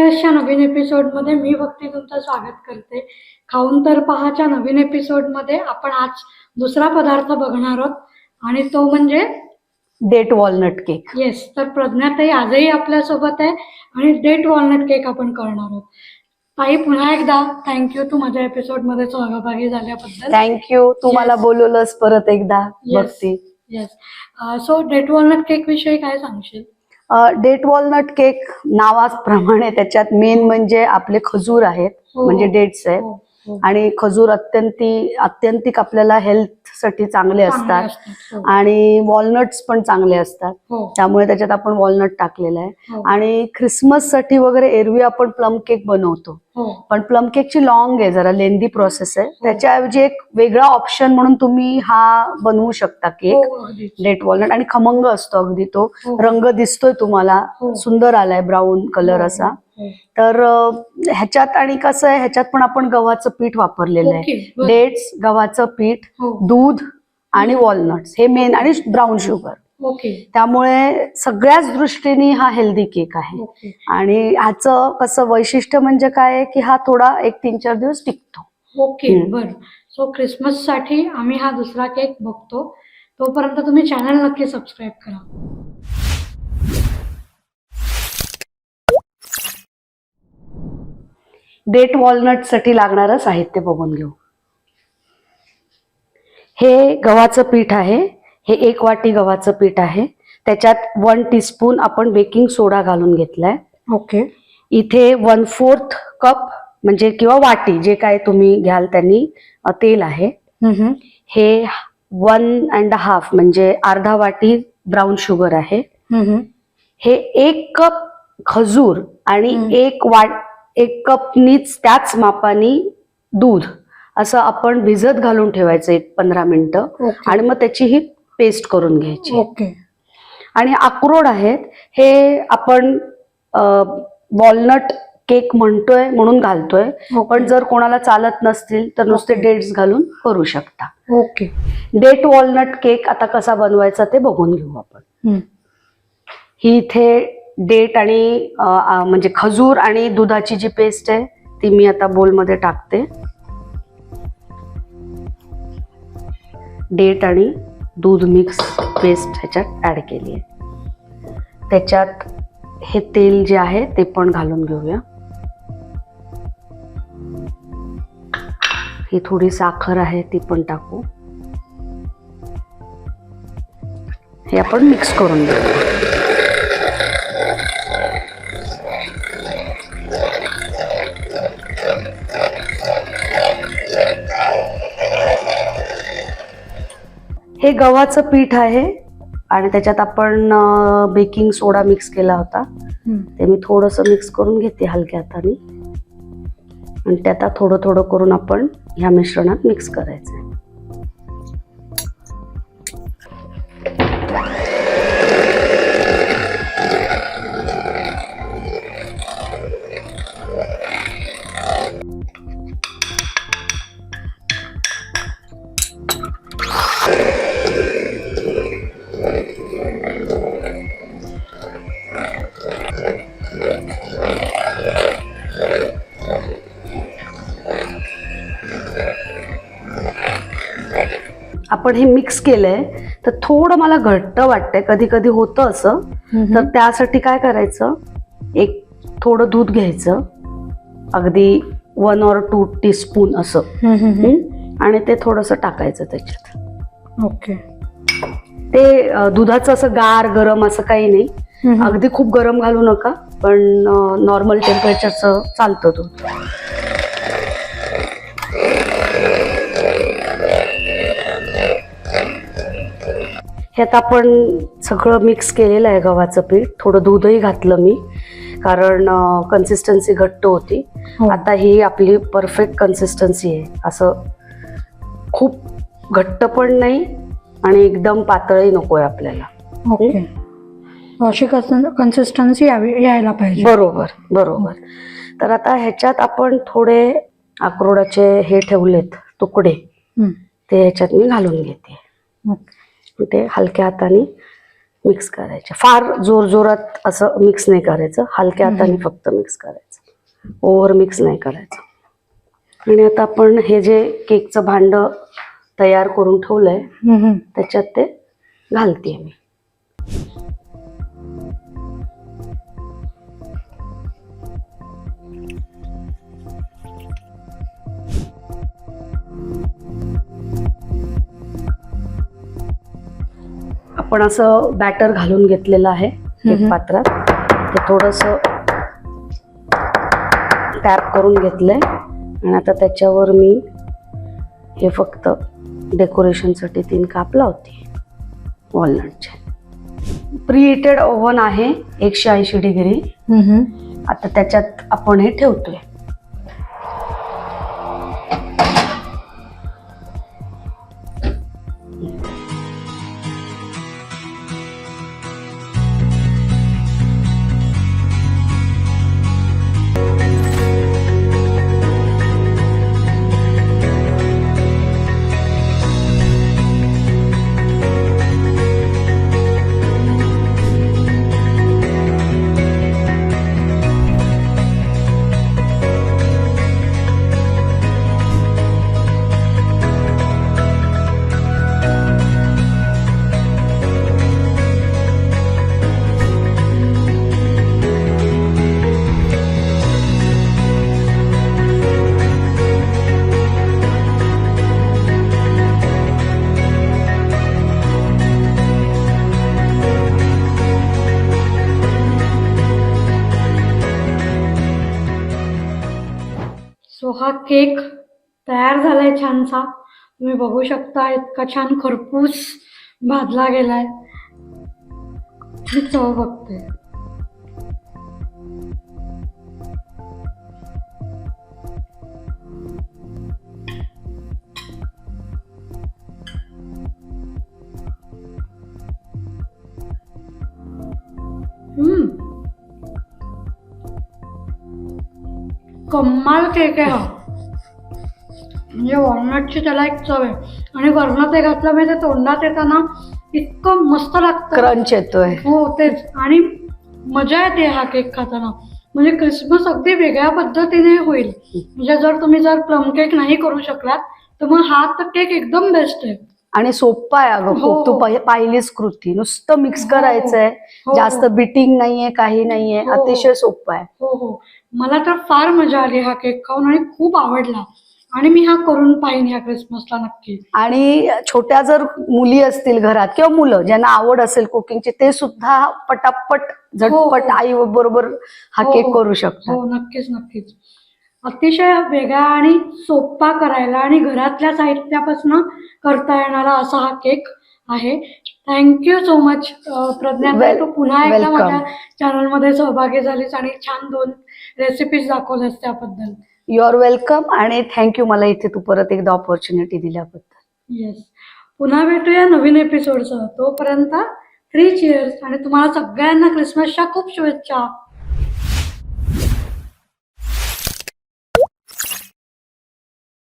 नवीन एपिसोडमध्ये मी भक्ती तुमचं स्वागत करते. खाऊन तर पहाच्या नवीन एपिसोडमध्ये आपण आज दुसरा पदार्थ बघणार आहोत आणि तो म्हणजे डेट वॉलनट केक. येस तर प्रज्ञाताई आजही आपल्यासोबत आहे आणि डेट वॉलनट केक आपण करणार आहोत. ताई पुन्हा एकदा थँक्यू तू माझ्या एपिसोडमध्ये सहभागी झाल्याबद्दल. थँक्यू तू मला बोलवलंस परत एकदा. Bhakti. Yes so date walnut cake विषयी काय सांगशील? डेट वॉलनट केक नावाप्रमाणे त्याच्यात मेन म्हणजे आपले खजूर आहेत हो. म्हणजे डेट्स आहेत हो, हो. आणि खजूर अत्यंती अत्यंतिक आपल्याला हेल्थसाठी चांगले असतात. हो, आणि वॉलनट्स पण चांगले असतात हो, त्यामुळे त्याच्यात आपण वॉलनट टाकलेलं आहे हो, आणि क्रिसमससाठी वगैरे एरवी आपण प्लम केक बनवतो हो. पण प्लम केकची लॉंग आहे जरा लेंदी प्रोसेस आहे. त्याच्याऐवजी एक वेगळा ऑप्शन म्हणून तुम्ही हा बनवू शकता केक. हो. डेट वॉलनट आणि खमंग असतो अगदी तो. हो. रंग दिसतोय तुम्हाला. हो. सुंदर आलाय ब्राऊन कलर हो, असा. हो. तर ह्याच्यात आणि कसं आहे ह्याच्यात पण आपण गव्हाचं पीठ वापरलेलं आहे. डेट्स गव्हाचं पीठ हो, दूध आणि वॉलनट्स. हे मेन आणि ब्राऊन शुगर त्यामुळे सगळ्याच दृष्टीने हा हेल्दी केक आहे. आणि ह्याचं कसं वैशिष्ट्य म्हणजे काय की हा थोडा एक तीन चार दिवस टिकतो. ओके. बर. सो क्रिसमससाठी आम्ही हा दुसरा केक बघतो. तोपर्यंत तुम्ही चॅनल नक्की सबस्क्राईब करा. डेट वॉलनटसाठी लागणारं साहित्य बघून घेऊ. हे गव्हाचं पीठ आहे. हे एक वाटी गव्हाचं पीठ आहे. त्याच्यात वन टीस्पून आपण बेकिंग सोडा घालून घेतलाय. ओके. इथे वन फोर्थ कप म्हणजे किंवा वाटी जे काय तुम्ही घ्याल त्यांनी तेल आहे. हे वन अँड हाफ म्हणजे अर्धा वाटी ब्राऊन शुगर आहे. हे एक कप खजूर आणि. एक वाट एक कपनीच त्याच मापानी दूध असं आपण भिजत घालून ठेवायचं एक पंधरा मिनिटं. आणि मग त्याची ही पेस्ट करून घ्यायची. ओके. आणि अक्रोड आहेत हे आपण वॉलनट केक म्हणतोय म्हणून घालतोय. पण जर कोणाला चालत नसतील तर नुसते. डेट्स घालून करू शकता. ओके. डेट वॉलनट केक आता कसा बनवायचा ते बघून घेऊ आपण. हम्म. ही इथे डेट आणि म्हणजे खजूर आणि दुधाची जी पेस्ट आहे ती मी आता बोलमध्ये टाकते. डेट आणि दूध मिक्स पेस्ट ह्याच्यात ऍड केली आहे त्याच्यात हे तेल जे आहे ते पण घालून घेऊया. ही थोडी साखर आहे ती पण टाकू. हे आपण मिक्स करून घेऊ हे गव्हाचं पीठ आहे आणि त्याच्यात आपण बेकिंग सोडा मिक्स केला होता. ते मी थोडंसं मिक्स करून घेते हलक्या हाताने. आणि ते आता थोडं थोडं करून आपण ह्या मिश्रणात मिक्स करायचं आपण हे मिक्स केलंय तर थोडं मला घट्ट वाटतंय. कधी कधी होतं असं. तर त्यासाठी काय करायचं? एक थोडं दूध घ्यायचं. अगदी वन और टू टीस्पून असं. हं? आणि ते थोडंसं टाकायचं त्याच्यात. ओके. ते दुधाचं असं गार गरम असं काही नाही. अगदी खूप गरम घालू नका. पण नॉर्मल टेम्परेचरचं चालतं दूध. हे आता आपण सगळं मिक्स केलेलं आहे गव्हाचं पीठ. थोडं दूधही घातलं मी कारण कन्सिस्टन्सी घट्ट होती. हो. आता ही आपली परफेक्ट कन्सिस्टन्सी आहे. असं खूप घट्ट पण नाही आणि एकदम पातळही नको आहे आपल्याला. ओके. अशी कन्सिस्टन्सी यायला पाहिजे. बरोबर बरोबर. तर आता ह्याच्यात आपण थोडे अक्रोडाचे हे ठेवलेत तुकडे. ते ह्याच्यात मी घालून घेते. ओके. ते हलक्या हाताने मिक्स करायचे. फार जोर जोरात असं मिक्स नाही करायचं. हलक्या. हाताने फक्त मिक्स करायचं. ओव्हर मिक्स नाही करायचं. आणि आता आपण हे जे केकचं भांड तयार करून ठेवलंय त्याच्यात ते घालते मी. आपण असं बॅटर घालून घेतलेलं आहे. पात्रात. ते थोडस टॅप करून घेतलंय. आणि आता त्याच्यावर मी हे फक्त डेकोरेशनसाठी तीन काप लावते. वॉलनटचे प्री ओव्हन आहे एकशे ऐंशी डिग्री आता त्याच्यात आपण हे ठेवतोय. हा केक तयार झालाय छानसा. तुम्ही बघू शकता इतका छान खरपूस भाजला गेलाय. चव बघते. कमाल केक आहे हा. म्हणजे वॉलनटची त्याला एक चव आहे. आणि वरणात ते घातलं म्हणजे ते तोंडात येताना इतकं मस्त लागतं. क्रंच येतोय. हो तेच. आणि मजा येते हा केक खाताना. म्हणजे क्रिसमस अगदी वेगळ्या पद्धतीने होईल. म्हणजे जर तुम्ही जर प्लम केक नाही करू शकलात तर मग हा तर केक एकदम बेस्ट आहे. आणि सोपं आहे अगं. खूप तू हो. पाहि- पाहिलीस कृती. नुसतं मिक्स हो, करायचंय. हो, जास्त. बिटिंग नाहीये काही नाहीये. अतिशय सोपं आहे. हो हो. मला तर फार मजा आली हा केक खाऊन आणि खूप आवडला. आणि मी हा करून पाहिन ह्या क्रिसमसला नक्की. आणि छोट्या जर मुली असतील घरात किंवा मुलं ज्यांना आवड असेल कुकिंगची ते सुद्धा पटापट झटपट. आई बरोबर हा केक. करू शकतात. हो नक्कीच नक्कीच. अतिशय वेगळा आणि सोपा करायला आणि घरातल्या साहित्यापासून करता येणारा असा हा केक आहे. Thank you so much Pragya तू पुन्हा एकदा. माझ्या चॅनलमध्ये सहभागी झालीस आणि छान दोन रेसिपीज दाखवल्यास त्याबद्दल. यू आर वेलकम आणि थँक्यू मला इथे तू परत एकदा ऑपॉर्च्युनिटी दिल्याबद्दल. येस पुन्हा भेटूया नवीन एपिसोडसह तोपर्यंत थ्री चिअर्स आणि तुम्हाला सगळ्यांना क्रिसमसच्या खूप शुभेच्छा.